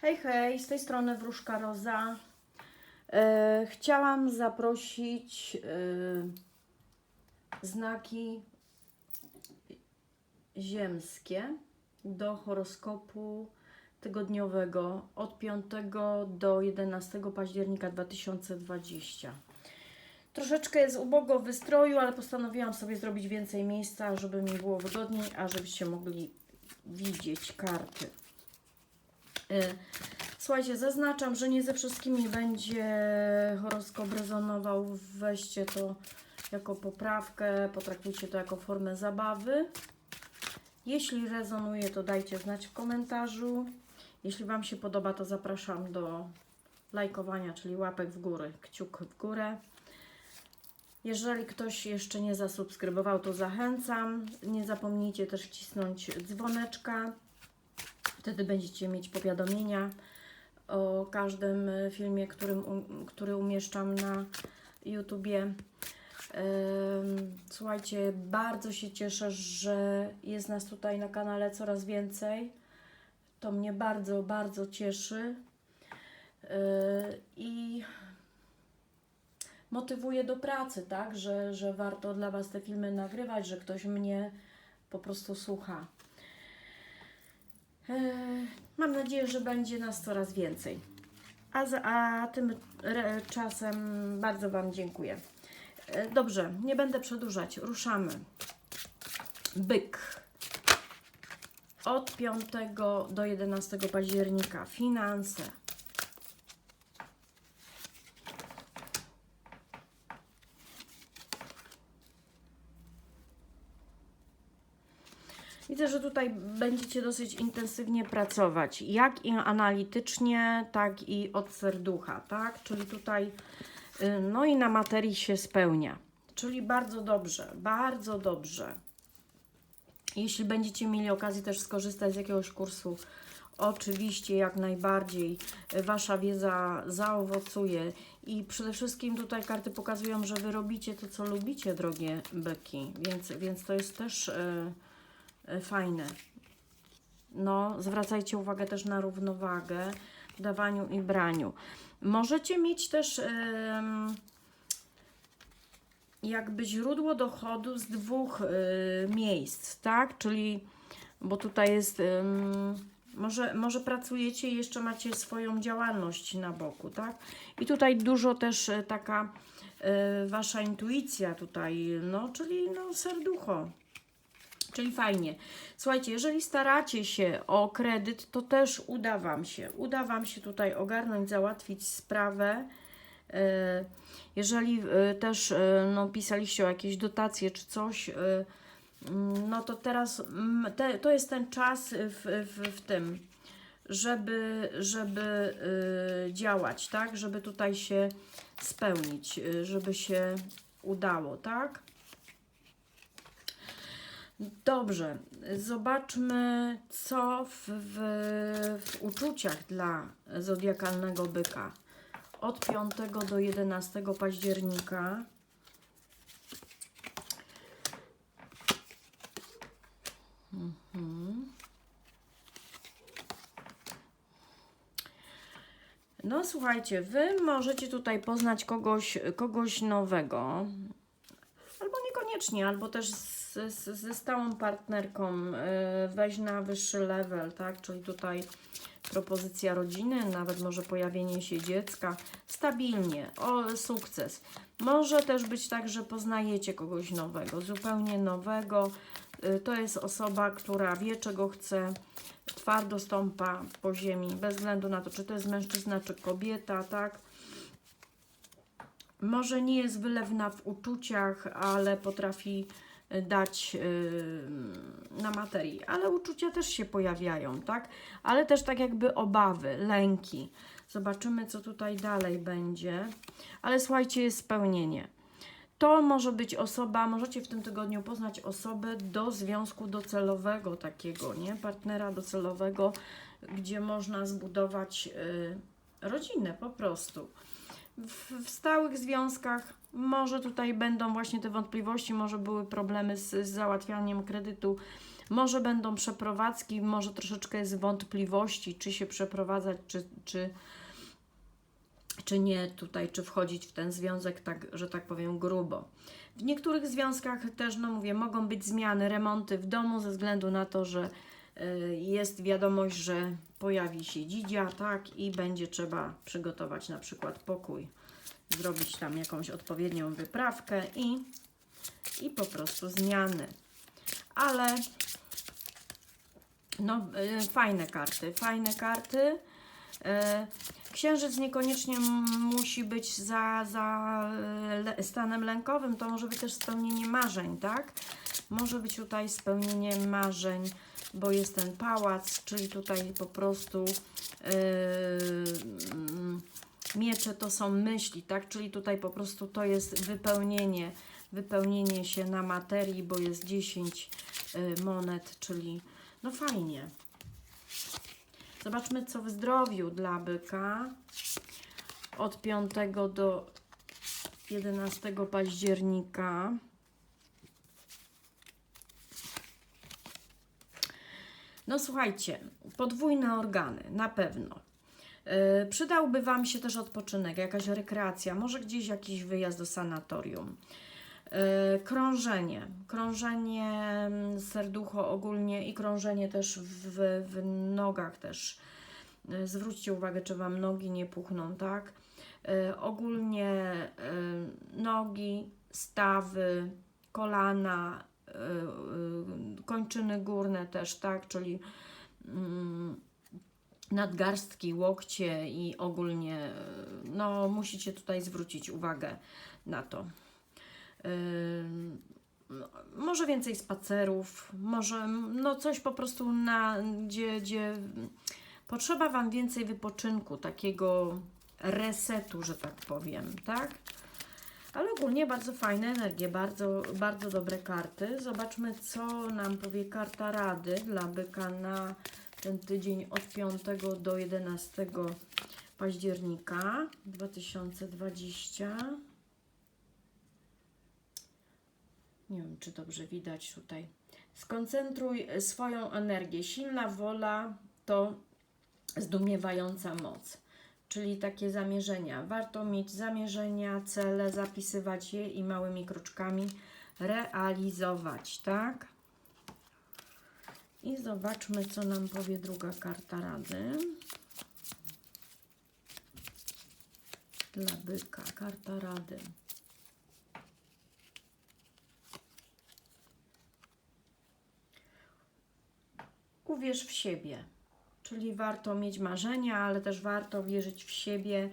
Hej, hej, z tej strony Wróżka Roza. E, chciałam zaprosić e, znaki ziemskie do horoskopu tygodniowego od 5 do 11 października 2020. Troszeczkę jest ubogo w wystroju, ale postanowiłam sobie zrobić więcej miejsca, żeby mi było wygodniej, a żebyście mogli widzieć karty. Y, Słuchajcie, zaznaczam, że nie ze wszystkimi będzie horoskop rezonował. Weźcie to jako poprawkę, potraktujcie to jako formę zabawy. Jeśli rezonuje, to dajcie znać w komentarzu. Jeśli Wam się podoba, to zapraszam do lajkowania, czyli łapek w górę, kciuk w górę. Jeżeli ktoś jeszcze nie zasubskrybował, to zachęcam. Nie zapomnijcie też wcisnąć dzwoneczka. Wtedy będziecie mieć powiadomienia o każdym e, filmie, którym, um, który umieszczam na YouTubie. Słuchajcie, bardzo się cieszę, że jest nas tutaj na kanale coraz więcej. To mnie bardzo, bardzo cieszy. E, I motywuje do pracy, tak? Że, że warto dla Was te filmy nagrywać, że ktoś mnie po prostu słucha. E, Mam nadzieję, że będzie nas coraz więcej. A, za, a tym czasem bardzo Wam dziękuję. E, Dobrze, nie będę przedłużać. Ruszamy. Byk. Od 5 do 11 października. Finanse. Widzę, że tutaj będziecie dosyć intensywnie pracować, jak i analitycznie, tak i od serducha, tak? Czyli tutaj, y, no i na materii się spełnia. Czyli bardzo dobrze, bardzo dobrze. Jeśli będziecie mieli okazję też skorzystać z jakiegoś kursu, oczywiście jak najbardziej y, Wasza wiedza zaowocuje i przede wszystkim tutaj karty pokazują, że Wy robicie to, co lubicie, drogie byki, więc, więc to jest też... y, e, fajne. No, zwracajcie uwagę też na równowagę w dawaniu i braniu. Możecie mieć też jakby źródło dochodu z dwóch y, miejsc, tak? Czyli, bo tutaj jest, może, może pracujecie i jeszcze macie swoją działalność na boku, tak? I tutaj dużo też y, taka wasza intuicja tutaj, no, czyli no, serducho. Czyli fajnie. Słuchajcie, jeżeli staracie się o kredyt, to też uda Wam się. Uda Wam się tutaj ogarnąć, załatwić sprawę. E, Jeżeli e, też e, no, pisaliście o jakieś dotacje czy coś, mm, no to teraz mm, te, to jest ten czas w, w, w tym, żeby, żeby działać, tak? Żeby tutaj się spełnić, żeby się udało, tak? Dobrze, zobaczmy, co w, w, w uczuciach dla zodiakalnego byka od 5 do 11 października. Mhm. No słuchajcie, wy możecie tutaj poznać kogoś, kogoś nowego, albo niekoniecznie, albo też z, z, ze stałą partnerką y, wejść na wyższy level, tak? Czyli tutaj propozycja rodziny, nawet może pojawienie się dziecka, stabilnie, o sukces. Może też być tak, że poznajecie kogoś nowego, zupełnie nowego. Y, To jest osoba, która wie, czego chce, twardo stąpa po ziemi, bez względu na to, czy to jest mężczyzna, czy kobieta, tak? może nie jest wylewna w uczuciach, ale potrafi dać yy, na materii, ale uczucia też się pojawiają, tak? Ale też tak jakby obawy, lęki. Zobaczymy, co tutaj dalej będzie. Ale słuchajcie, jest spełnienie. To może być osoba, możecie w tym tygodniu poznać osobę do związku docelowego takiego, nie? Partnera docelowego, gdzie można zbudować yy, rodzinę po prostu w, w stałych związkach może tutaj będą właśnie te wątpliwości, może były problemy z, z załatwianiem kredytu, Może będą przeprowadzki, może troszeczkę jest wątpliwości, czy się przeprowadzać, czy, czy, czy nie tutaj, czy wchodzić w ten związek, tak, że tak powiem, grubo. W niektórych związkach też, no mówię, mogą być zmiany, remonty w domu ze względu na to, że y, jest wiadomość, że pojawi się dzidzia, tak, i będzie trzeba przygotować na przykład pokój, zrobić tam jakąś odpowiednią wyprawkę i, i po prostu zmiany. Ale no, y, fajne karty, fajne karty. Y, Księżyc niekoniecznie musi być za, za stanem lękowym, to może być też spełnienie marzeń, tak? Może być tutaj spełnienie marzeń, bo jest ten pałac, czyli tutaj po prostu yy, miecze to są myśli, tak? Czyli tutaj po prostu to jest wypełnienie, wypełnienie się na materii, bo jest 10 y, monet, czyli no fajnie. Zobaczmy, co w zdrowiu dla byka od 5 do 11 października. No słuchajcie, podwójne organy, na pewno. Yy, przydałby Wam się też odpoczynek, jakaś rekreacja, może gdzieś jakiś wyjazd do sanatorium. Yy, krążenie, krążenie mm, serducho ogólnie i krążenie też w, w nogach też. Yy, zwróćcie uwagę, czy Wam nogi nie puchną, tak? Ogólnie nogi, stawy, kolana, kończyny górne też, tak? Czyli mm, nadgarstki, łokcie i ogólnie, yy, no musicie tutaj zwrócić uwagę na to. No, może więcej spacerów, może no coś po prostu na, gdzie, gdzie potrzeba Wam więcej wypoczynku, takiego resetu, że tak powiem, tak? Ale ogólnie bardzo fajne energie, bardzo, bardzo dobre karty. Zobaczmy, co nam powie karta Rady dla byka na ten tydzień od 5 do 11 października 2020. Nie wiem, czy dobrze widać tutaj. Skoncentruj swoją energię. Silna wola to zdumiewająca moc. Czyli takie zamierzenia. Warto mieć zamierzenia, cele, zapisywać je i małymi kroczkami realizować, tak? I zobaczmy, co nam powie druga karta rady. Dla byka, karta rady. Uwierz w siebie. Czyli warto mieć marzenia, ale też warto wierzyć w siebie,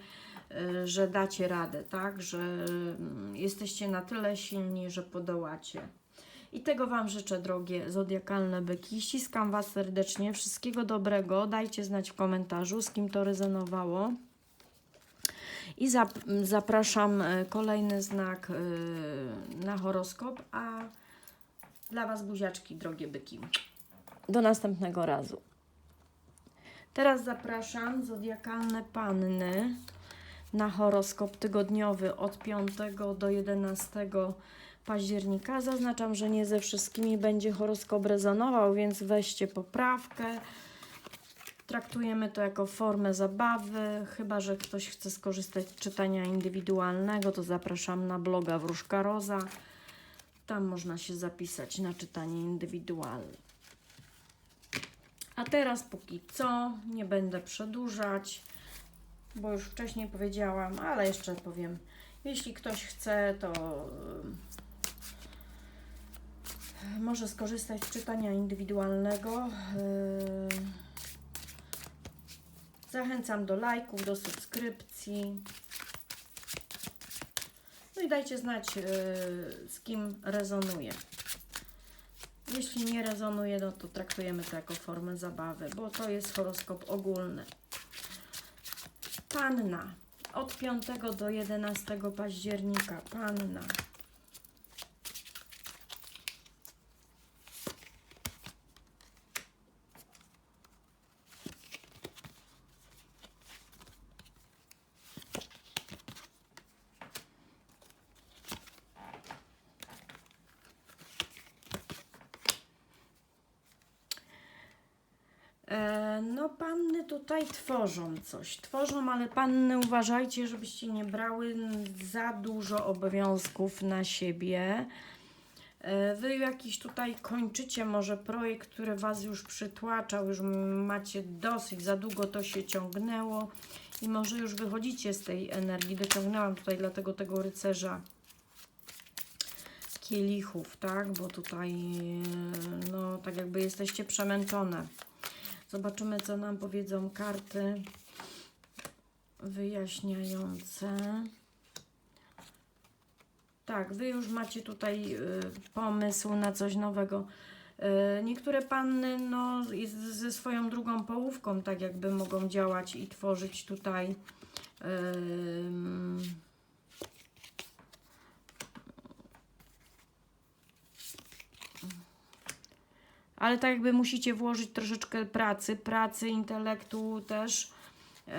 y, że dacie radę, tak? Że mm, jesteście na tyle silni, że podołacie. I tego Wam życzę, drogie zodiakalne byki. Ściskam Was serdecznie. Wszystkiego dobrego. Dajcie znać w komentarzu, z kim to rezonowało. I zap- zapraszam y, kolejny znak y, na horoskop, a dla Was buziaczki, drogie byki. Do następnego razu. Teraz zapraszam zodiakalne panny na horoskop tygodniowy od 5 do 11 października. Zaznaczam, że nie ze wszystkimi będzie horoskop rezonował, więc weźcie poprawkę. Traktujemy to jako formę zabawy, chyba że ktoś chce skorzystać z czytania indywidualnego, to zapraszam na bloga Wróżka Roza. Tam można się zapisać na czytanie indywidualne. A teraz póki co nie będę przedłużać, bo już wcześniej powiedziałam, ale jeszcze powiem. Jeśli ktoś chce, to może skorzystać z czytania indywidualnego. Yy, Zachęcam do lajków, do subskrypcji. No i dajcie znać, yy, z kim rezonuje. Jeśli nie rezonuje, no to traktujemy to jako formę zabawy, bo to jest horoskop ogólny. Panna. Od 5 do 11 października. Panna. Tworzą coś. Tworzą, ale panny uważajcie, żebyście nie brały za dużo obowiązków na siebie. E, Wy jakiś tutaj kończycie może projekt, który Was już przytłaczał, już macie dosyć, za długo to się ciągnęło i może już wychodzicie z tej energii. Dociągnęłam tutaj dlatego tego rycerza kielichów, tak? Bo tutaj, e, no, tak jakby jesteście przemęczone. Zobaczymy, co nam powiedzą karty wyjaśniające. Tak, Wy już macie tutaj y, pomysł na coś nowego. Y, niektóre panny no, ze swoją drugą połówką tak jakby mogą działać i tworzyć tutaj ym, ale tak jakby musicie włożyć troszeczkę pracy, pracy, intelektu też yy,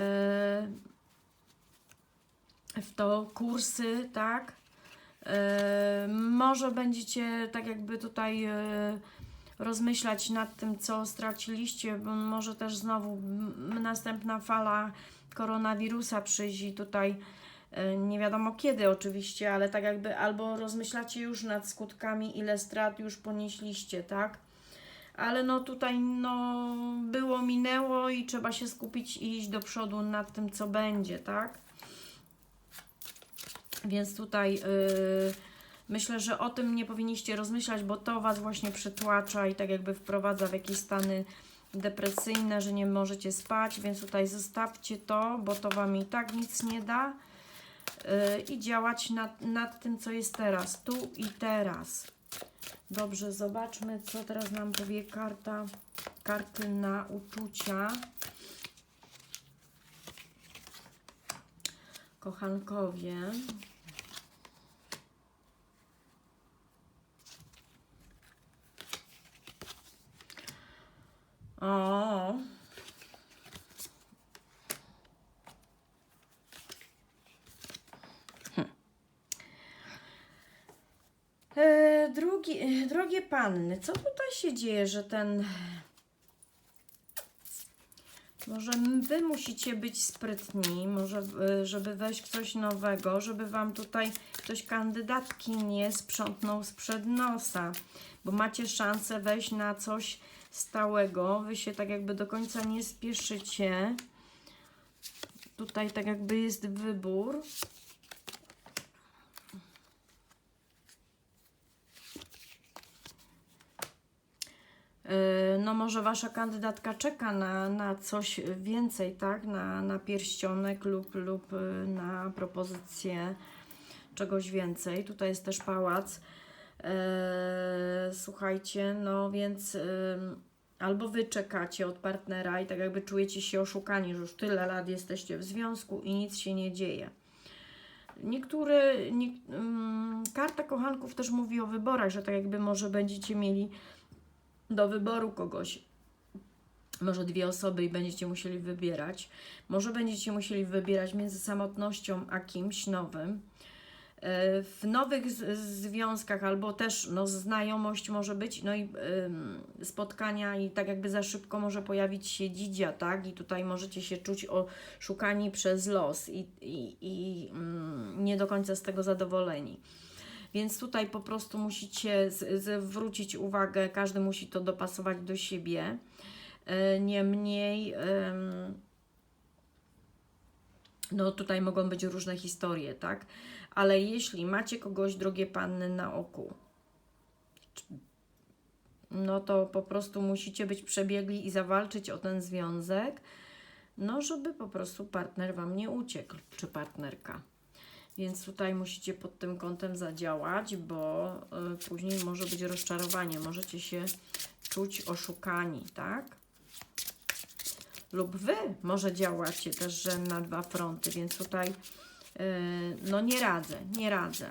w to kursy, tak? Yy, może będziecie tak jakby tutaj yy, rozmyślać nad tym, co straciliście, bo może też znowu następna fala koronawirusa przyjść i tutaj nie wiadomo kiedy oczywiście, ale tak jakby albo rozmyślacie już nad skutkami, ile strat już ponieśliście, tak? Ale no tutaj no było, minęło i trzeba się skupić i iść do przodu nad tym, co będzie, tak? Więc tutaj yy, myślę, że o tym nie powinniście rozmyślać, bo to Was właśnie przytłacza i tak jakby wprowadza w jakieś stany depresyjne, że nie możecie spać, więc tutaj zostawcie to, bo to Wam i tak nic nie da yy, i działać nad, nad tym, co jest teraz, tu i teraz. Dobrze, zobaczmy, co teraz nam powie karta, karty na uczucia. Kochankowie. E, drugi, e, drogie panny, co tutaj się dzieje, że ten. Może wy musicie być sprytni, może e, żeby wejść coś nowego, żeby wam tutaj ktoś kandydatki nie sprzątnął sprzed nosa, bo macie szansę wejść na coś stałego. Wy się tak jakby do końca nie spieszycie. Tutaj tak jakby jest wybór. No może wasza kandydatka czeka na, na coś więcej, tak? Na, na pierścionek lub, lub yy, na propozycję czegoś więcej. Tutaj jest też pałac. Yy, słuchajcie, no więc albo wy czekacie od partnera i tak jakby czujecie się oszukani, że już tyle lat jesteście w związku i nic się nie dzieje. Niektóre, nie, karta kochanków też mówi o wyborach, że tak jakby może będziecie mieli do wyboru kogoś. Może dwie osoby i będziecie musieli wybierać. Może będziecie musieli wybierać między samotnością a kimś nowym. E, W nowych związkach albo też no, znajomość może być, no i ym, spotkania i tak jakby za szybko może pojawić się dzidzia, tak? I tutaj możecie się czuć oszukani przez los i, i, i mm, nie do końca z tego zadowoleni. Więc tutaj po prostu musicie zwrócić uwagę, każdy musi to dopasować do siebie. E, Niemniej, em, no tutaj mogą być różne historie, tak? Ale jeśli macie kogoś, drogie panny, na oku, no to po prostu musicie być przebiegli i zawalczyć o ten związek, no żeby po prostu partner Wam nie uciekł, czy partnerka. Więc tutaj musicie pod tym kątem zadziałać, bo y, później może być rozczarowanie, możecie się czuć oszukani, tak? Lub wy może działacie też, że na dwa fronty, więc tutaj y, no nie radzę, nie radzę.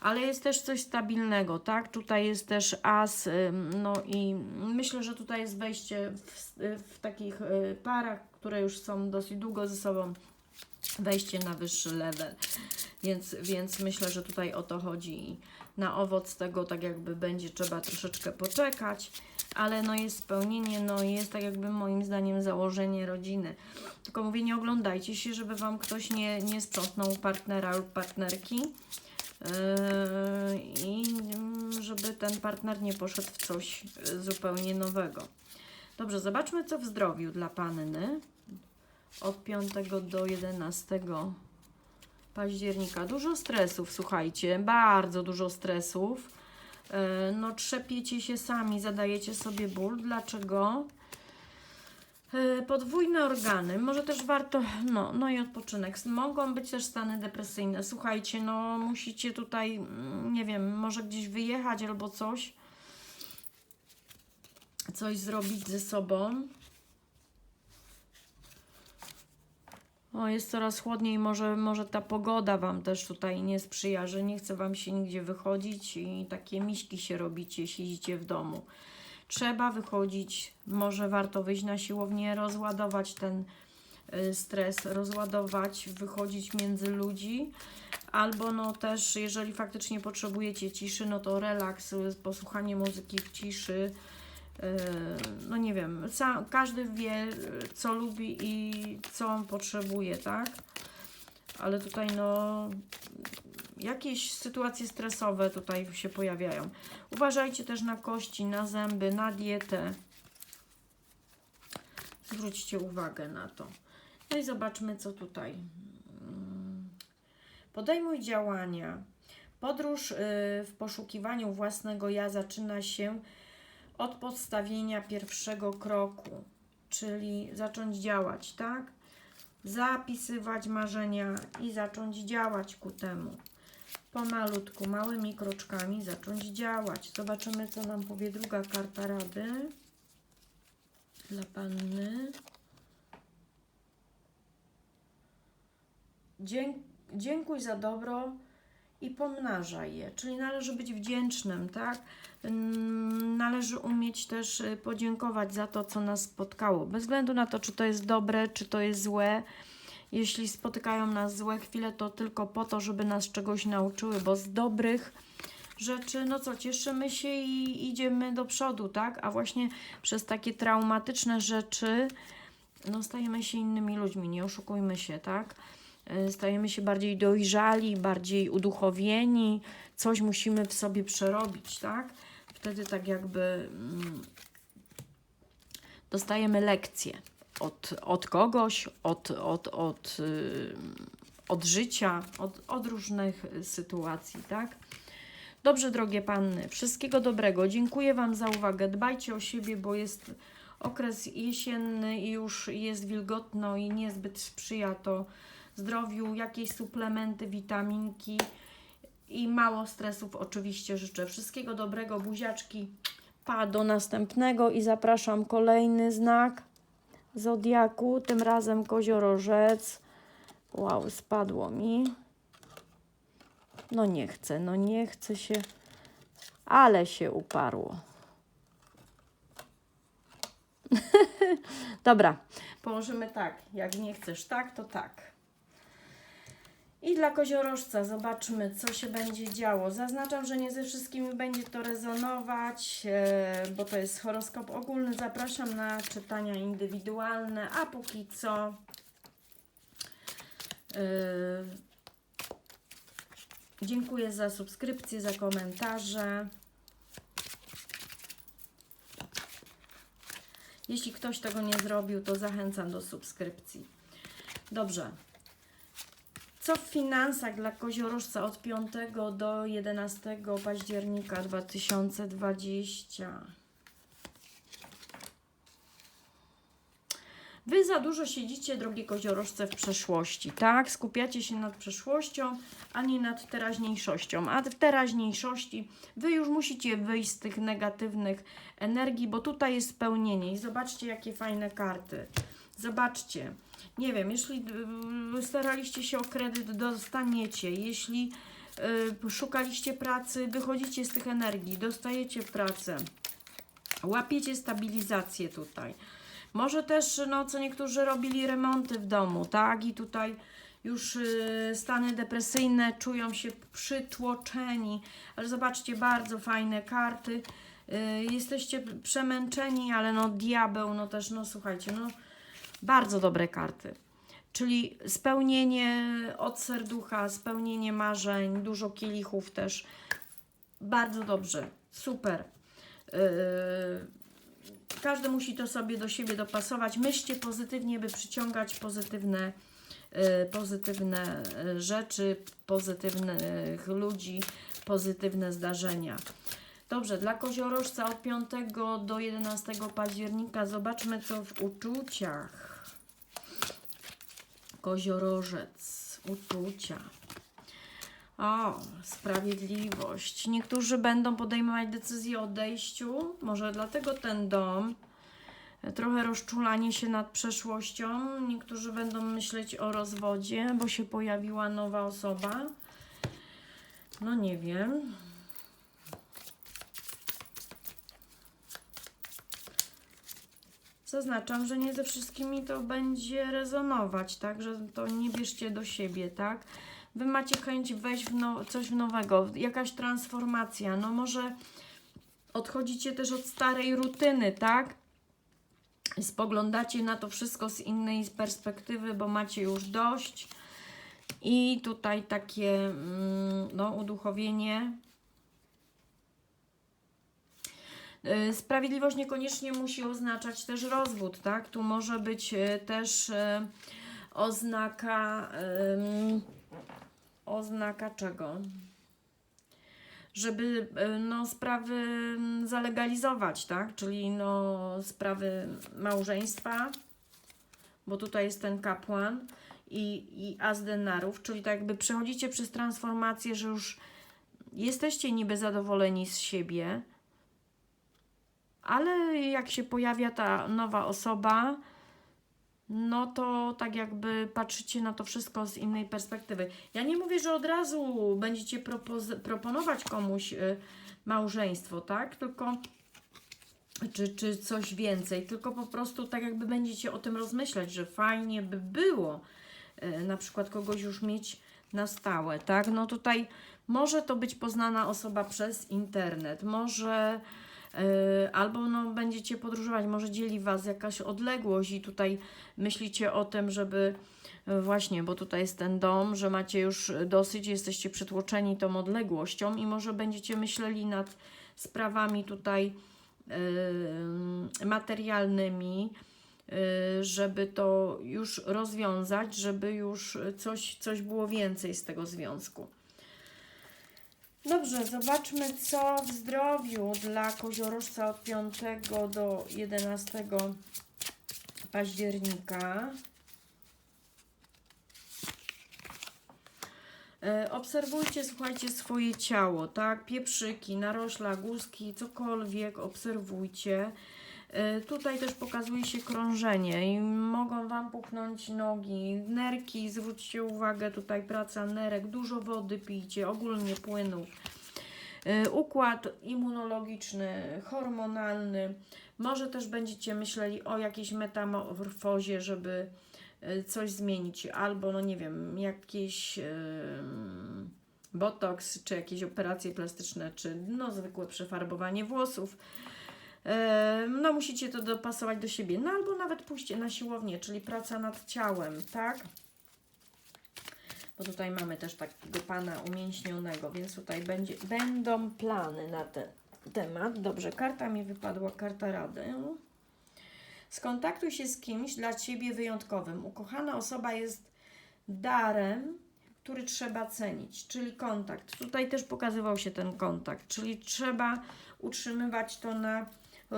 Ale jest też coś stabilnego, tak? Tutaj jest też as, ym, no i myślę, że tutaj jest wejście w, w takich y, parach, które już są dosyć długo ze sobą, wejście na wyższy level. Więc, więc myślę, że tutaj o to chodzi na owoc tego tak jakby będzie trzeba troszeczkę poczekać, ale no jest spełnienie, no jest tak jakby moim zdaniem założenie rodziny. Tylko mówię, nie oglądajcie się, żeby Wam ktoś nie, nie sprzątnął partnera lub partnerki. Yy, I żeby ten partner nie poszedł w coś yy, zupełnie nowego. Dobrze, zobaczmy co w zdrowiu dla panny od 5 do 11 października. Dużo stresów, słuchajcie, bardzo dużo stresów. Yy, No, trzepiecie się sami, zadajecie sobie ból. Dlaczego? Yy, Podwójne organy, może też warto, no, no i odpoczynek. Mogą być też stany depresyjne. Słuchajcie, no musicie tutaj, mm, nie wiem, może gdzieś wyjechać albo coś, coś zrobić ze sobą. O, jest coraz chłodniej, może, może ta pogoda Wam też tutaj nie sprzyja, że nie chce Wam się nigdzie wychodzić i takie miśki się robicie, siedzicie w domu. Trzeba wychodzić, może warto wyjść na siłownię, rozładować ten y, stres, rozładować, wychodzić między ludzi, albo no też, jeżeli faktycznie potrzebujecie ciszy, no to relaks, y, posłuchanie muzyki w ciszy, no nie wiem, ca- każdy wie, y, co lubi i co on potrzebuje, tak? Ale tutaj, no, jakieś sytuacje stresowe tutaj się pojawiają. Uważajcie też na kości, na zęby, na dietę. Zwróćcie uwagę na to. No i zobaczmy, co tutaj. Mm. Podejmuj działania. Podróż y, w poszukiwaniu własnego ja zaczyna się od podstawienia pierwszego kroku, czyli zacząć działać, tak? Zapisywać marzenia i zacząć działać ku temu. Pomalutku, małymi kroczkami zacząć działać. Zobaczymy, co nam powie druga karta rady dla panny. Dzięk, dziękuj za dobro i pomnażaj je, czyli należy być wdzięcznym, tak? Należy umieć też y, podziękować za to, co nas spotkało, bez względu na to, czy to jest dobre, czy to jest złe. Jeśli spotykają nas złe chwile, to tylko po to, żeby nas czegoś nauczyły, bo z dobrych rzeczy, no co, cieszymy się i idziemy do przodu, tak? A właśnie przez takie traumatyczne rzeczy, no stajemy się innymi ludźmi, nie oszukujmy się, tak? Y, Stajemy się bardziej dojrzali, bardziej uduchowieni, coś musimy w sobie przerobić, tak? Wtedy tak jakby mm, dostajemy lekcje od, od kogoś, od, od, od, y, od życia, od, od różnych sytuacji, tak? Dobrze, drogie panny, wszystkiego dobrego. Dziękuję Wam za uwagę. Dbajcie o siebie, bo jest okres jesienny i już jest wilgotno i niezbyt sprzyja to zdrowiu. Jakieś suplementy, witaminki i mało stresów oczywiście życzę. Wszystkiego dobrego, buziaczki. Pa, do następnego i zapraszam kolejny znak Zodiaku, tym razem koziorożec. Wow, spadło mi. No nie chcę, no nie chcę się, ale się uparło. Dobra, położymy tak. Jak nie chcesz tak, to tak. I dla koziorożca zobaczmy, co się będzie działo. Zaznaczam, że nie ze wszystkimi będzie to rezonować, e, bo to jest horoskop ogólny. Zapraszam na czytania indywidualne, a póki co. e, Dziękuję za subskrypcję, za komentarze. Jeśli ktoś tego nie zrobił, to zachęcam do subskrypcji. Dobrze. Co w finansach dla koziorożca od 5 do 11 października 2020? Wy za dużo siedzicie, drogie koziorożce, w przeszłości, tak? Skupiacie się nad przeszłością, a nie nad teraźniejszością. A w teraźniejszości wy już musicie wyjść z tych negatywnych energii, bo tutaj jest spełnienie. I zobaczcie, jakie fajne karty. Zobaczcie. Nie wiem, jeśli y, staraliście się o kredyt, dostaniecie. Jeśli y, szukaliście pracy, wychodzicie z tych energii, dostajecie pracę. Łapiecie stabilizację tutaj. Może też, no, co niektórzy robili remonty w domu, tak? I tutaj już y, stany depresyjne czują się przytłoczeni. Ale zobaczcie, bardzo fajne karty. y, jesteście przemęczeni, ale no diabeł, no też, no słuchajcie, no bardzo dobre karty. Czyli spełnienie od serducha, spełnienie marzeń, dużo kielichów też. Bardzo dobrze, super. Yy, każdy musi to sobie do siebie dopasować. Myślcie pozytywnie, by przyciągać pozytywne, yy, pozytywne yy, rzeczy, pozytywnych ludzi, pozytywne zdarzenia. Dobrze, dla koziorożca od 5 do 11 października zobaczmy co w uczuciach. Koziorożec, uczucia. O, sprawiedliwość. Niektórzy będą podejmować decyzję o odejściu, może dlatego ten dom. Trochę rozczulanie się nad przeszłością. Niektórzy będą myśleć o rozwodzie, bo się pojawiła nowa osoba. No nie wiem. Zaznaczam, że nie ze wszystkimi to będzie rezonować, tak? Że to nie bierzcie do siebie, tak? Wy macie chęć wejść w no, coś nowego, jakaś transformacja. No może odchodzicie też od starej rutyny, tak? Spoglądacie na to wszystko z innej perspektywy, bo macie już dość. I tutaj takie mm, no, uduchowienie. Y, Sprawiedliwość niekoniecznie musi oznaczać też rozwód, tak? Tu może być y, też y, oznaka oznaka czego? Żeby y, no, sprawy zalegalizować, tak? Czyli no, sprawy małżeństwa, bo tutaj jest ten kapłan i, i as denarów, czyli tak jakby przechodzicie przez transformację, że już jesteście niby zadowoleni z siebie, ale jak się pojawia ta nowa osoba, no to tak jakby patrzycie na to wszystko z innej perspektywy. Ja nie mówię, że od razu będziecie proponować komuś y, małżeństwo, tak? Tylko czy, czy coś więcej, tylko po prostu tak jakby będziecie o tym rozmyślać, że fajnie by było y, na przykład kogoś już mieć na stałe, tak? No tutaj może to być poznana osoba przez internet, może albo no będziecie podróżować, może dzieli Was jakaś odległość i tutaj myślicie o tym, żeby y, właśnie, bo tutaj jest ten dom, że macie już dosyć, jesteście przytłoczeni tą odległością i może będziecie myśleli nad sprawami tutaj y, materialnymi, y, żeby to już rozwiązać, żeby już coś, coś było więcej z tego związku. Dobrze, zobaczmy co w zdrowiu dla koziorożca od 5 do 11 października. E, Obserwujcie, słuchajcie, swoje ciało, tak? Pieprzyki, narośla, guzki, cokolwiek obserwujcie. E, Tutaj też pokazuje się krążenie i mogą Wam puchnąć nogi, nerki, zwróćcie uwagę, tutaj praca nerek, dużo wody pijcie, ogólnie płynów. E, Układ immunologiczny, hormonalny. Może też będziecie myśleli o jakiejś metamorfozie, żeby e, coś zmienić, albo no nie wiem, jakieś em, botoks, czy jakieś operacje plastyczne, czy no zwykłe przefarbowanie włosów. No musicie to dopasować do siebie, no albo nawet pójście na siłownię, czyli praca nad ciałem, tak? Bo tutaj mamy też takiego pana umięśnionego, więc tutaj będzie, będą plany na ten temat. Dobrze, karta mi wypadła, karta rady. Skontaktuj się z kimś dla Ciebie wyjątkowym. Ukochana osoba jest darem, który trzeba cenić, czyli kontakt. Tutaj też pokazywał się ten kontakt, czyli trzeba utrzymywać to na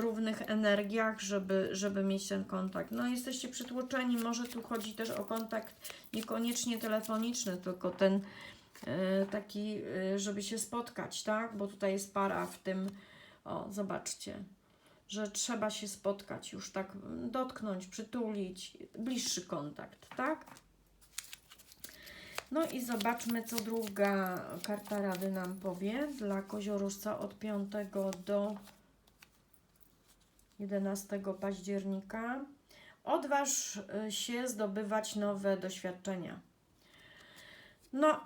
równych energiach, żeby, żeby mieć ten kontakt. No jesteście przytłoczeni, może tu chodzi też o kontakt niekoniecznie telefoniczny, tylko ten e, taki, e, żeby się spotkać, tak? Bo tutaj jest para w tym, o zobaczcie, że trzeba się spotkać, już tak mm, dotknąć, przytulić, bliższy kontakt, tak? No i zobaczmy, co druga karta rady nam powie dla koziorożca od 5 do 11 października. Odważ y, się zdobywać nowe doświadczenia. No,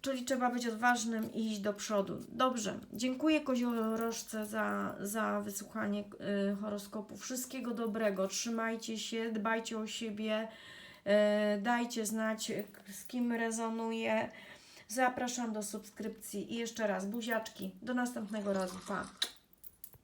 Czyli trzeba być odważnym i iść do przodu. Dobrze. Dziękuję koziorożce za, za wysłuchanie y, horoskopu. Wszystkiego dobrego. Trzymajcie się, dbajcie o siebie. y, dajcie znać, z kim rezonuje. Zapraszam do subskrypcji i jeszcze raz buziaczki. Do następnego razu. Pa.